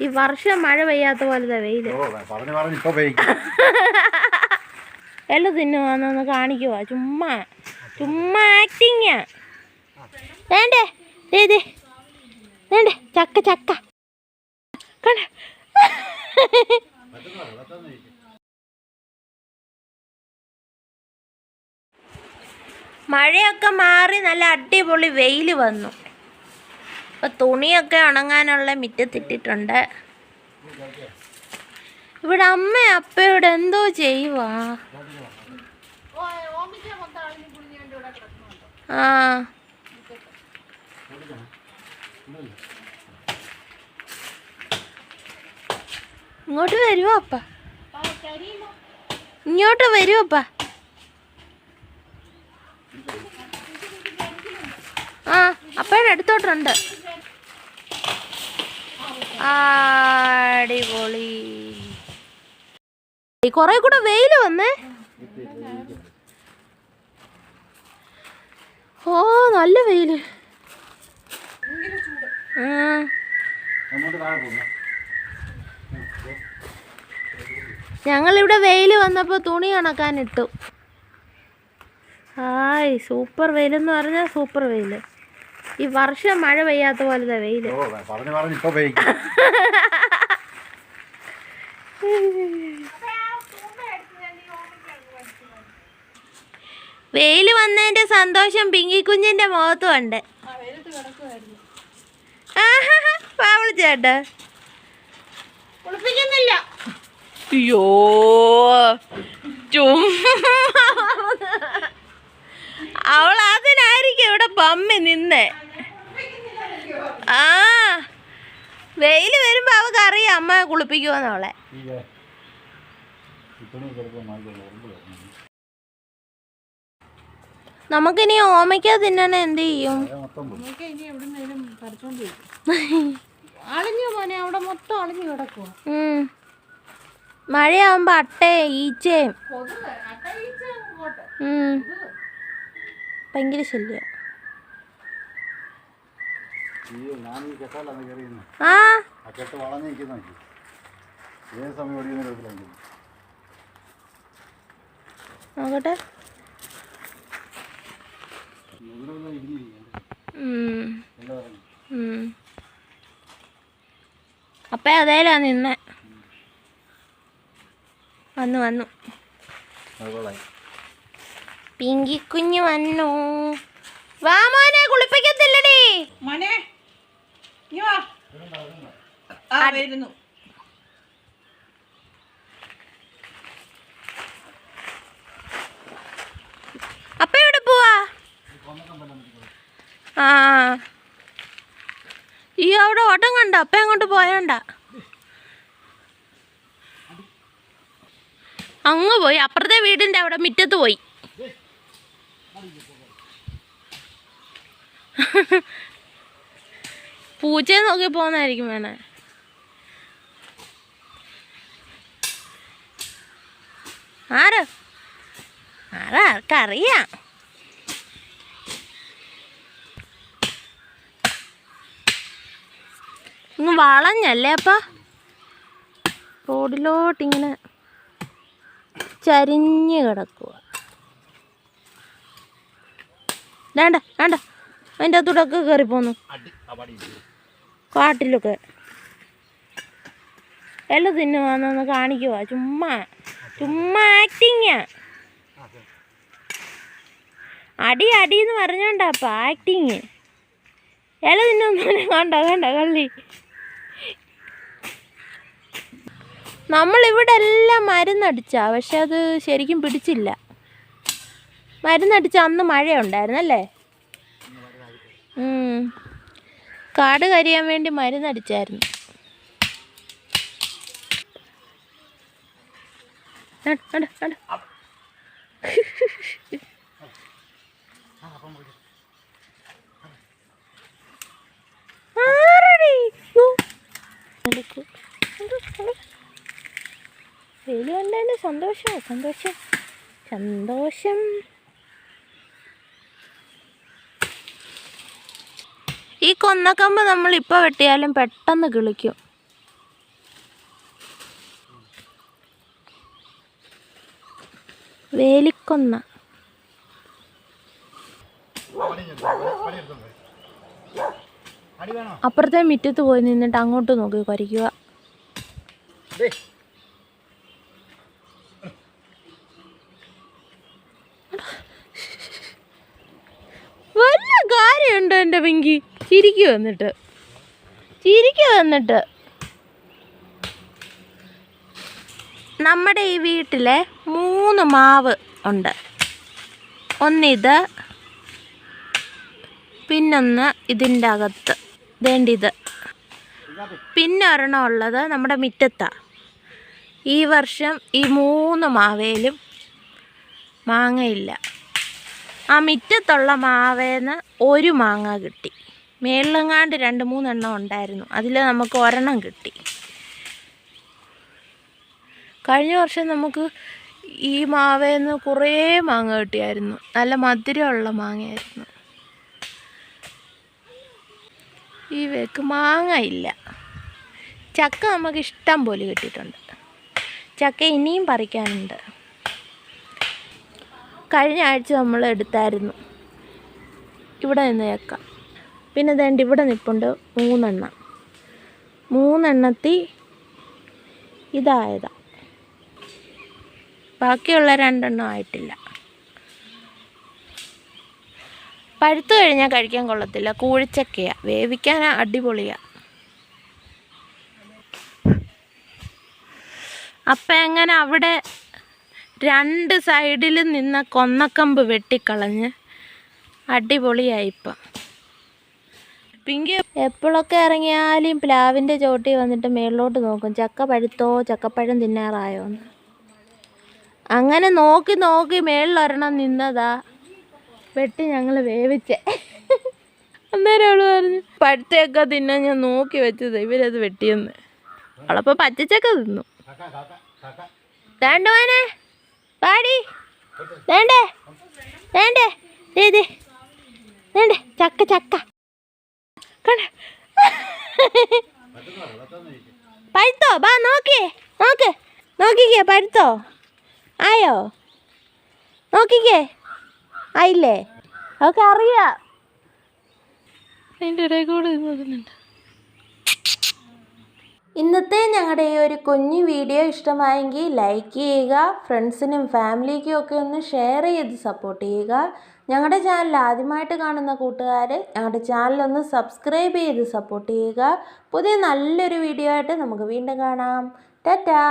ഈ വർഷം മഴ പെയ്യാത്ത പോലത്തെ വെയിൽ. എല്ല തിന്നുവാന്നൊന്ന് കാണിക്കുവാ. ചുമ്മാ ചുമ്മാ ആക്ടിങ്ങാ വേണ്ടേ? ദേ വേണ്ടേ? ചക്ക ചക്ക. കണ്ട? മഴയൊക്കെ മാറി നല്ല അടിപൊളി വെയിൽ വന്നു. ഇപ്പൊ തുണിയൊക്കെ ഉണങ്ങാനുള്ള മിറ്റത്തിട്ടിട്ടുണ്ട്. ഇവിടെ അമ്മ അപ്പയോട് എന്തോ ചെയ്യുവാ? ആ. ഇങ്ങോട്ട് വരുവോ അപ്പ? ഇങ്ങോട്ട് വരുമോ അപ്പ? ആ അപ്പയുടെ അടുത്തോട്ടുണ്ട്. അടിപൊളി. കൊറേ കൂടെ വെയിൽ വന്നേ. ഓ നല്ല വെയിൽ. ഞങ്ങളിവിടെ വെയിൽ വന്നപ്പോൾ തുണി ഉണക്കാനിട്ടു. ആയ് സൂപ്പർ വെയിലെന്ന് പറഞ്ഞാൽ സൂപ്പർ വെയിൽ ഈ വർഷം മഴ പെയ്യാത്ത പോലത്തെ വെയിൽ. ഓ പറഞ്ഞു പറഞ്ഞു ഇപ്പൊ പെയ്ക്കും. വെയിൽ വന്നതിന്റെ സന്തോഷം പിങ്കി കുഞ്ഞിന്റെ മുഖത്തും ഉണ്ട്. ചേട്ടാ കുളിപ്പിക്കുന്നില്ല. അയ്യോ അവൾ അതിനായിരിക്കും ഇവിടെ പമ്മി നിന്നേ. ആ വെയിൽ വരുമ്പോ അവക്ക് അറിയാം അമ്മ കുളിപ്പിക്കുമെന്ന് അവളെ. തുണി കിടക്കാൻ മാറിക്കോളൂ നമുക്കിനി ഓമയ്ക്ക തിന്നണ എന്ത് ചെയ്യും? അളിഞ്ഞു അവിടെ മൊത്തം അളിഞ്ഞു കിടക്കുക. മഴയാവുമ്പോ അട്ടയും ഈച്ചയും. ഭയങ്കര ശല്യ ഈ ഞാൻ ഈ കെട്ടാലാണ് കയറിയുന്നത് ആ. ആ കെട്ട് വളഞ്ഞു നിൽക്കുന്ന നോക്കി ഏത് സമയം നോക്കട്ടെ. അപ്പ അതേലാ നിന്നെ. വന്നു വന്നു. പിങ്കി കുഞ്ഞു വന്നു. വാ മോനെ കുളിപ്പിക്കത്തില്ലടി. മോനെ. ആ വരുന്നു. അപ്പ എവിടെ പോവാ? ആ. ഈ അവിടെ ഓട്ടം കണ്ട? അപ്പ അങ്ങോട്ട് പോയണ്ട. അങ്ങ് പോയി. അപ്പുറത്തെ വീടിന്റെ അവിടെ മുറ്റത്ത് പോയി. പൂച്ചയെ നോക്കി പോകുന്നതായിരിക്കും വേണേ. ആര്? ആരാർക്കറിയാം ഇങ്ങ് വളഞ്ഞല്ലേ അപ്പ? റോഡിലോട്ടിങ്ങനെ ചരിഞ്ഞ് കിടക്കുക വേണ്ട വേണ്ട. അതിന്റെ അകത്തൂടൊക്കെ കയറി പോന്നു അടി അപടി കാട്ടിലൊക്കെ. എല്ലാം തിന്നുവാന്നൊന്ന് കാണിക്കുക ചുമ്മാ ചുമ്മാ ആക്ടിങ്ങാ അടി അടി എന്ന് പറഞ്ഞോണ്ടാപ്പ ആക്ടിങ് ഇല തിന്നൊന്നും കണ്ട കണ്ട കള്ളി. നമ്മളിവിടെ എല്ലാം മരുന്നടിച്ചാ പക്ഷെ അത് ശരിക്കും പിടിച്ചില്ല. മരുന്നടിച്ച അന്ന് മഴയുണ്ടായിരുന്നല്ലേ? കാട് കരിയാൻ വേണ്ടി മരുന്നടിച്ചായിരുന്നു. സന്തോഷം സന്തോഷം. സന്തോഷം. ഈ കൊന്നക്കമ്പ് നമ്മൾ ഇപ്പൊ വെട്ടിയാലും പെട്ടെന്ന് കിളിക്കും. വേലിക്കൊന്ന. അപ്പുറത്തെ മിറ്റത്ത് പോയി നിന്നിട്ട് അങ്ങോട്ട് നോക്കി കുറയ്ക്കുക വല്ല കാര്യമുണ്ടോ എന്റെ പിങ്കി? ചിരിക്കുക എന്നിട്ട്. ചിരിക്കു എന്നിട്ട്. നമ്മുടെ ഈ വീട്ടിലെ മൂന്ന് മാവ് ഉണ്ട്. ഒന്നിത് പിന്നൊന്ന് ഇതിന്റെ അകത്ത്. വേണ്ടിത് പിന്നെ ഒരെണ്ണം ഉള്ളത് നമ്മുടെ മുറ്റത്താണ് ഈ വർഷം ഈ മൂന്ന് മാവേലും മാങ്ങയില്ല. ആ മുറ്റത്തുള്ള മാവേന്ന് ഒരു മാങ്ങ കിട്ടി. മേളിലെങ്ങാണ്ട് രണ്ട് മൂന്നെണ്ണം ഉണ്ടായിരുന്നു. അതിൽ നമുക്ക് ഒരെണ്ണം കിട്ടി. കഴിഞ്ഞ വർഷം നമുക്ക് ഈ മാവേന്ന് കുറേ മാങ്ങ കിട്ടിയായിരുന്നു. നല്ല മധുരമുള്ള മാങ്ങയായിരുന്നു. ഈ വേക്ക് മാങ്ങ ഇല്ല. ചക്ക നമുക്ക് ഇഷ്ടം പോലെ കിട്ടിയിട്ടുണ്ട്. ചക്ക ഇനിയും പറിക്കാനുണ്ട്. കഴിഞ്ഞ ആഴ്ച നമ്മൾ എടുത്തായിരുന്നു. ഇവിടെ നിന്ന് ചക്ക. പിന്നെ ദേണ്ട ഇവിടെ നിൽപ്പുണ്ട് മൂന്നെണ്ണം. മൂന്നെണ്ണത്തി ഇതായതാ. ബാക്കിയുള്ള രണ്ടെണ്ണം ആയിട്ടില്ല. പഴുത്തു കഴിഞ്ഞാൽ കഴിക്കാൻ കൊള്ളത്തില്ല. കൂഴിച്ചക്കയാ. വേവിക്കാൻ അടിപൊളിയാ. അപ്പം എങ്ങനെ അവിടെ രണ്ട് സൈഡിൽ നിന്ന് കൊന്നക്കമ്പ് വെട്ടിക്കളഞ്ഞ് അടിപൊളിയായി ഇപ്പം പിങ്കി എപ്പോഴൊക്കെ ഇറങ്ങിയാലും പ്ലാവിന്റെ ചോട്ടി വന്നിട്ട് മേളിലോട്ട് നോക്കും. ചക്ക പഴുത്തോ ചക്കപ്പഴം തിന്നാറായോ എന്ന്. അങ്ങനെ നോക്കി നോക്കി മേളിലൊരെണ്ണം നിന്നതാ. വെട്ടി ഞങ്ങൾ വേവിച്ചേ. അന്നേരം അവൾ പറഞ്ഞു പഴുത്തയൊക്കെ തിന്നാൻ ഞാൻ നോക്കി വെച്ചത്. ഇവരത് വെട്ടിയെന്ന്. അവളപ്പോൾ പച്ചച്ചക്ക തിന്നു. വേണ്ടുവാനെ പാടി വേണ്ടേ? വേണ്ടേ? ദേ ദേ. വേണ്ടേ? ചക്ക ചക്ക. കണ്ട? പഴുത്തോ? ബാ നോക്കിയേ നോക്ക്. നോക്കിക്കേ പഴുത്തോ? ആയോ? നോക്കിക്കേ. ആയില്ലേ? ഒക്കെ അറിയാം. അതിന്റെ ഇടയിൽ കൂടെ നോക്കുന്നുണ്ട് ഇന്നത്തെ ഞങ്ങളുടെ ഈ ഒരു കുഞ്ഞു വീഡിയോ ഇഷ്ടമായെങ്കിൽ ലൈക്ക് ചെയ്യുക ഫ്രണ്ട്സിനും ഫാമിലിക്കും ഒക്കെ ഒന്ന് ഷെയർ ചെയ്ത് സപ്പോർട്ട് ചെയ്യുക. ഞങ്ങളുടെ ചാനൽ ആദ്യമായിട്ട് കാണുന്ന കൂട്ടുകാർ ഞങ്ങളുടെ ചാനലൊന്ന് സബ്സ്ക്രൈബ് ചെയ്ത് സപ്പോർട്ട് ചെയ്യുക. പുതിയ നല്ലൊരു വീഡിയോ ആയിട്ട് നമുക്ക് വീണ്ടും കാണാം. ടാറ്റാ!